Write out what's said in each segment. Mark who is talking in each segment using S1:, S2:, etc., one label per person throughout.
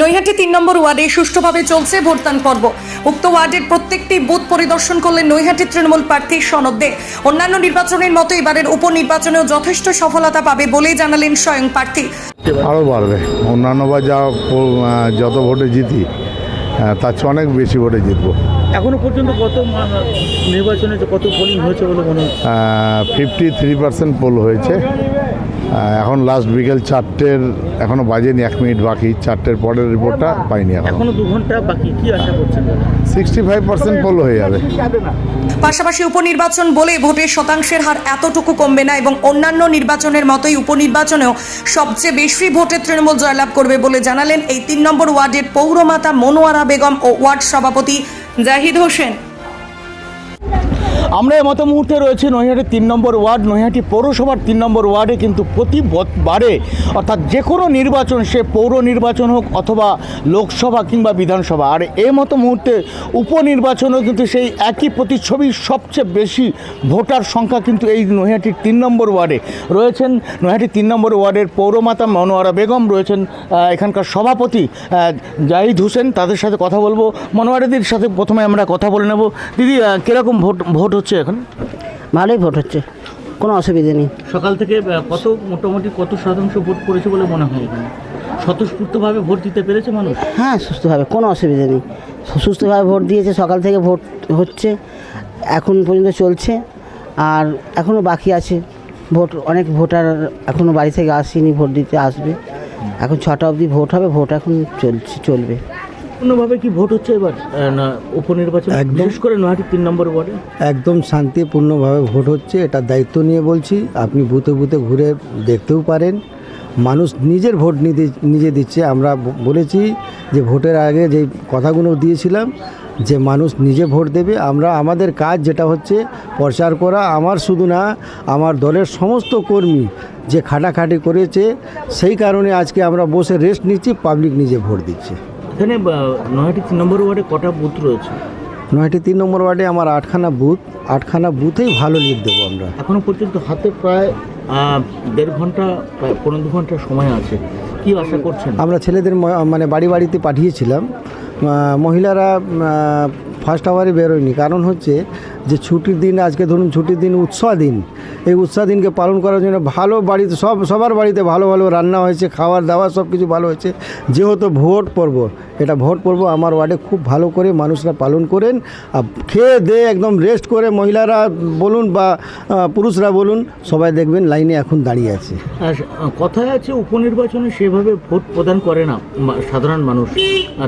S1: নৈহাটি তিন নম্বর ওয়ার্ডে সুষ্ঠুভাবে চলছে ভোটদান পর্ব। উক্ত ওয়ার্ডের প্রত্যেকটি বুথ পরিদর্শন করলেন নৈহাটি তৃণমূল প্রার্থী সনদ দে। অন্যান্য নির্বাচনের মতো এবারের উপনির্বাচনেও যথেষ্ট সফলতা পাবে বলেই জানালেন স্বয়ং প্রার্থী।
S2: আরও বাড়বে। অন্যান্য বা যা যত ভোটে জিতি তার চেয়ে অনেক বেশি ভোটে জিতবো।
S3: এখনও পর্যন্ত কত নির্বাচনে কত পোলিং হয়েছে বলে মনে হচ্ছে?
S2: ফিফটি থ্রি পার্সেন্ট পোল হয়েছে। এখন লাস্ট বিকেল চারটের এখনও বাজেনি এক মিনিট বাকি চারটের পরের রিপোর্টটা পাইনি এখন।
S3: এখনও দু ঘণ্টা বাকি কি আশা করছেন?
S2: সিক্সটি ফাইভ পার্সেন্ট পোল হয়ে যাবে।
S1: পাশাপাশি উপনির্বাচন বলে ভোটের শতাংশের হার এতটুকু কমবে না এবং অন্যান্য নির্বাচনের মতোই উপনির্বাচনেও সবচেয়ে বেশি ভোটে তৃণমূল জয়লাভ করবে বলে জানালেন এই তিন নম্বর ওয়ার্ডের পৌরমাতা মনোয়ারা বেগম ও ওয়ার্ড সভাপতি জাহিদ হোসেন।
S3: আমরা এই মতো মুহূর্তে রয়েছে নৈহাটি তিন নম্বর ওয়ার্ড। নৈহাটি পৌরসভার তিন নম্বর ওয়ার্ডে কিন্তু প্রতি বারে অর্থাৎ যে কোনো নির্বাচন, সে পৌর নির্বাচন হোক অথবা লোকসভা কিংবা বিধানসভা। আর এই মতো মুহূর্তে উপনির্বাচনেও কিন্তু সেই একই প্রতিচ্ছবি সবচেয়ে বেশি ভোটার সংখ্যা কিন্তু এই নৈহাটির তিন নম্বর ওয়ার্ডে। রয়েছেন নৈহাটি তিন নম্বর ওয়ার্ডের পৌরমাতা মনোয়ারা বেগম, রয়েছেন এখানকার সভাপতি জাহিদ হোসেন। তাদের সাথে কথা বলব। মনোয়ারাদির সাথে প্রথমে আমরা কথা বলে নেব। দিদি কীরকম ভোট ভোট হচ্ছে এখন?
S4: ভালোই ভোট হচ্ছে কোনো অসুবিধে নেই।
S3: সকাল থেকে কত মোটামুটি কত শতাংশ ভোট পড়েছে বলে মনে হয় এখানে? স্বতঃস্ফূর্তভাবে ভোট দিতে পেরেছে মানুষ?
S4: হ্যাঁ সুস্থভাবে কোনো অসুবিধে নেই। সুস্থভাবে ভোট দিয়েছে সকাল থেকে ভোট হচ্ছে এখন পর্যন্ত চলছে আর এখনও বাকি আছে। ভোট অনেক ভোটার এখনও বাড়ি থেকে আসেনি ভোট দিতে আসবে। এখন ছটা অবধি ভোট হবে ভোট এখন চলছে চলবে।
S3: পূর্ণভাবে কি ভোট হচ্ছে এবার? না উপনির্বাচন
S5: একদম।
S3: বিশেষ করে নয়টি তিন নম্বর ওয়ার্ডে?
S5: একদম শান্তিপূর্ণভাবে ভোট হচ্ছে এটা দায়িত্ব নিয়ে বলছি। আপনি বুথে বুথে ঘুরে দেখতেও পারেন। মানুষ নিজের ভোট নিজে নিজে দিচ্ছে। আমরা বলেছি যে ভোটের আগে যে কথাগুলো দিয়েছিলাম যে মানুষ নিজে ভোট দেবে। আমরা আমাদের কাজ যেটা হচ্ছে প্রচার করা আমার শুধু না আমার দলের সমস্ত কর্মী যে খাটাখাটি করেছে সেই কারণে আজকে আমরা বসে রেস্ট নিচ্ছি পাবলিক নিজে ভোট দিচ্ছে।
S3: এখানে নয়টি তিন নম্বর ওয়ার্ডে কটা বুথ রয়েছে?
S5: নয়টি তিন নম্বর ওয়ার্ডে আমার আটখানা বুথ। আটখানা বুথেই ভালো লিড দেবো আমরা।
S3: এখনও পর্যন্ত হাতে প্রায় আহ, দেড় ঘণ্টা প্রায় পনেরো দু ঘণ্টা সময় আছে। কি আশা করছেন?
S5: আমরা ছেলেদের ম- মানে বাড়ি বাড়িতে পাঠিয়েছিলাম। আহ, মহিলারা ফার্স্ট আওয়ারে বেরোয়নি। কারণ হচ্ছে যে ছুটির দিন আজকে ধরুন ছুটির দিন উৎসাহ দিন। এই উৎসাহ দিনকে পালন করার জন্য ভালো বাড়িতে, সব, সবার বাড়িতে ভালো ভালো রান্না হয়েছে খাওয়ার দাওয়া সব কিছু ভালো হয়েছে। যেহেতু ভোট পর্ব, এটা ভোট পর্ব আমার ওয়ার্ডে খুব ভালো করে মানুষরা পালন করেন। আর খেয়ে দিয়ে একদম রেস্ট করে মহিলারা বলুন বা পুরুষরা বলুন, সবাই দেখবেন লাইনে এখন দাঁড়িয়ে আছে।
S3: কথায় আছে উপনির্বাচনে সেভাবে ভোট প্রদান করে না সাধারণ মানুষ।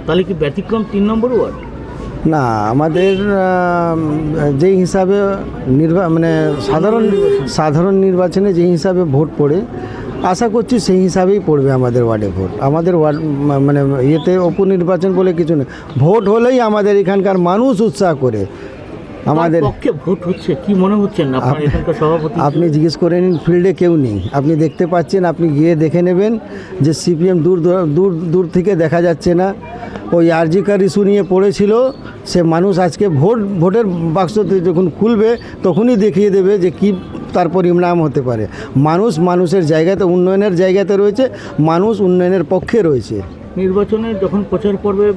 S3: তাহলে কি ব্যতিক্রম তিন নম্বর ওয়ার্ড?
S5: না, আমাদের যেই হিসাবে নির্বা মানে সাধারণ সাধারণ নির্বাচনে যেই হিসাবে ভোট পড়ে, আশা করছি সেই হিসাবেই পড়বে আমাদের ওয়ার্ডে ভোট। আমাদের ওয়ার্ড মানে ইয়েতে উপনির্বাচন বলে কিছু নেই। ভোট হলেই আমাদের এখানকার মানুষ উৎসাহ করে। আমাদের
S3: পক্ষে ভোট হচ্ছে? কি মনে আপনার
S5: আপ-
S3: এখানকার সভাপতি?
S5: আপনি জিজ্ঞেস করে নিন ফিল্ডে কেউ নেই। আপনি দেখতে পাচ্ছেন আপনি গিয়ে দেখে নেবেন যে সিপিএম দূর দূর- দূর দূর থেকে দেখা যাচ্ছে না। ওই আরজিকার ইস্যু নিয়ে পড়েছিল সে মানুষ আজকে ভোট ভোটের বাক্সতে যখন খুলবে তখনই দেখিয়ে দেবে যে কি তার পরিণাম হতে পারে। মানুষ মানুষের জায়গাতে উন্নয়নের জায়গাতে রয়েছে মানুষ উন্নয়নের পক্ষে রয়েছে।
S3: নির্বাচনে যখন প্রচার পর্বে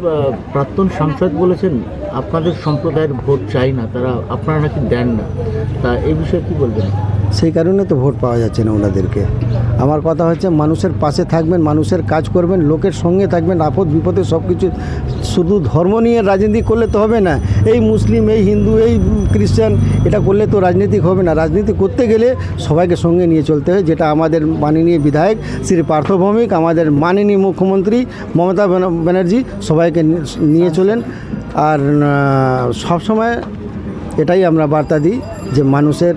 S3: প্রাক্তন সাংসদ বলেছেন, আপনাদের সম্প্রদায়ের ভোট চাই না, তারা আপনারা নাকি দেন না। তা এই বিষয়ে কি বলবেন?
S5: সেই কারণে তো ভোট পাওয়া যাচ্ছে না ওনাদেরকে। আমার কথা হচ্ছে মানুষের পাশে থাকবেন, মানুষের কাজ করবেন, লোকের সঙ্গে থাকবেন, আপদ বিপদে সব কিছু শুধু ধর্ম নিয়ে রাজনীতি করলে তো হবে না। এই মুসলিম, এই হিন্দু, এই খ্রিস্টান, এটা করলে তো রাজনীতি হবে না। রাজনীতি করতে গেলে সবাইকে সঙ্গে নিয়ে চলতে হয়, যেটা আমাদের মাননীয় বিধায়ক শ্রী পার্থ ভৌমিক, আমাদের মাননীয় মুখ্যমন্ত্রী মমতা ব্যানার্জি সবাইকে নিয়ে চলেন। আর সব সময় এটাই আমরা বার্তা দিই যে মানুষের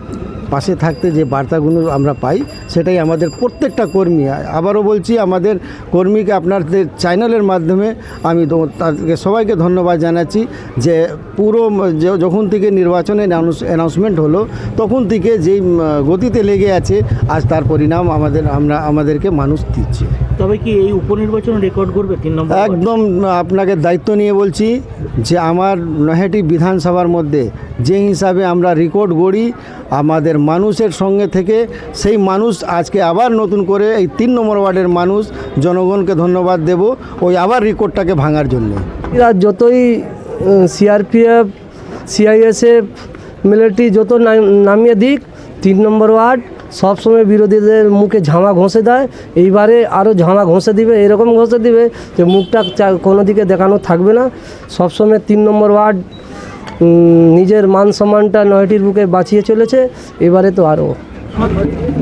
S5: পাশে থাকতে যে বার্তাগুলো আমরা পাই সেটাই আমাদের প্রত্যেকটা কর্মী। আবারও বলছি আমাদের কর্মীকে আপনাদের চ্যানেলের মাধ্যমে আমি তাদেরকে সবাইকে ধন্যবাদ জানাচ্ছি যে পুরো যে- যখন থেকে নির্বাচনের অ্যানাউন্সমেন্ট হলো তখন থেকে যেই গতিতে লেগে আছে আজ তার পরিণাম আমাদের আমরা আমাদেরকে মানুষ দিচ্ছে।
S3: তবে কি এই উপনির্বাচন রেকর্ড করবে তিন নম্বর
S5: একদম আপনাকে দায়িত্ব নিয়ে বলছি যে আমার নহেটি বিধানসভার মধ্যে যে হিসাবে আমরা রেকর্ড গড়ি, আমাদের মানুষের সঙ্গে থেকে, সেই মানুষ আজকে আবার নতুন করে এই তিন নম্বর ওয়ার্ডের মানুষ, জনগণকে ধন্যবাদ দেব ওই আবার রেকর্ডটাকে ভাঙার জন্য।
S6: যতই সিআরপিএফ সিআইএসএফ মিলিটারি যত নামিয়ে দিক, তিন নম্বর ওয়ার্ড সবসময় বিরোধীদের মুখে ঝামা ঘষে দেয়। এইবারে আরও ঝামা ঘষে দিবে, এরকম ঘষে দিবে যে মুখটা কোনো দিকে দেখানো থাকবে না। সবসময় তিন নম্বর ওয়ার্ড নিজের মান সম্মানটা নয়টির বুকে বাঁচিয়ে চলেছে। এবারে তো আরও।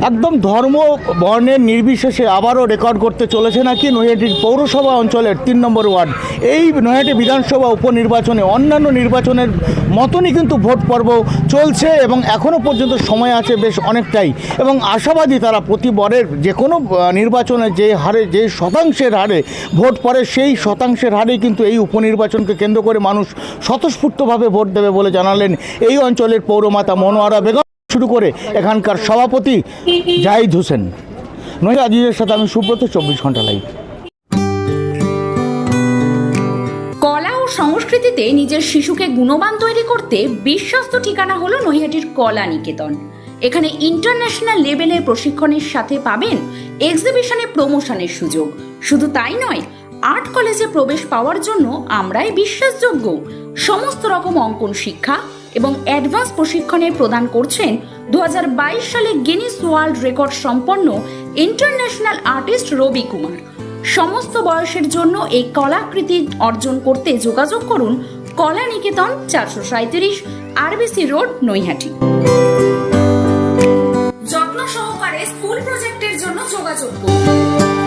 S3: একদম ধর্ম বর্ণের নির্বিশেষে আবারও রেকর্ড করতে চলেছে নাকি নৈহাটির পৌরসভা অঞ্চলের তিন নম্বর ওয়ার্ড। এই নৈহাটি বিধানসভা উপনির্বাচনে অন্যান্য নির্বাচনের মতনই কিন্তু ভোট পর্ব চলছে এবং এখনও পর্যন্ত সময় আছে বেশ অনেকটাই। এবং আশাবাদী তারা প্রতিবারের যে কোনো নির্বাচনে যে হারে, যে শতাংশের হারে ভোট পড়ে সেই শতাংশের হারেই কিন্তু এই উপনির্বাচনকে কেন্দ্র করে মানুষ স্বতঃস্ফূর্তভাবে ভোট দেবে বলে জানালেন এই অঞ্চলের পৌরমাতা মনোয়ারা বেগম। শুরু করে এখানকার সভাপতি জাহিদ হোসেন। নয় আজিজের সাথে আমি সুব্রত, চব্বিশ ঘণ্টা লাইভ
S7: কলা ও সংস্কৃতিতে নিজের শিশুকে গুণবান তৈরি করতে বিশ্বস্ত ঠিকানা হলো নৈহাটির কলা নিকেতন। এখানে ইন্টারন্যাশনাল লেভেলের প্রশিক্ষণের সাথে পাবেন এক্সিবিশনে প্রমোশনের সুযোগ। শুধু তাই নয় আর্ট কলেজে প্রবেশ পাওয়ার জন্য আমরাই বিশ্বাসযোগ্য। সমস্ত রকম অঙ্কন শিক্ষা এবং অ্যাডভান্স প্রশিক্ষণের প্রদান করছেন দু হাজার বাইশ সালে গিনিস ওয়ার্ল্ড রেকর্ড সম্পন্ন ইন্টারন্যাশনাল আর্টিস্ট রবি কুমার। সমস্ত বয়সের জন্য এই কলাকৃতি অর্জন করতে যোগাযোগ করুন কলা নিকেতন চারশো সাঁত্রিশ আরবিসি রোড, নৈহাটি। যত্ন সহকারে স্কুল প্রজেক্টের জন্য যোগাযোগ করুন।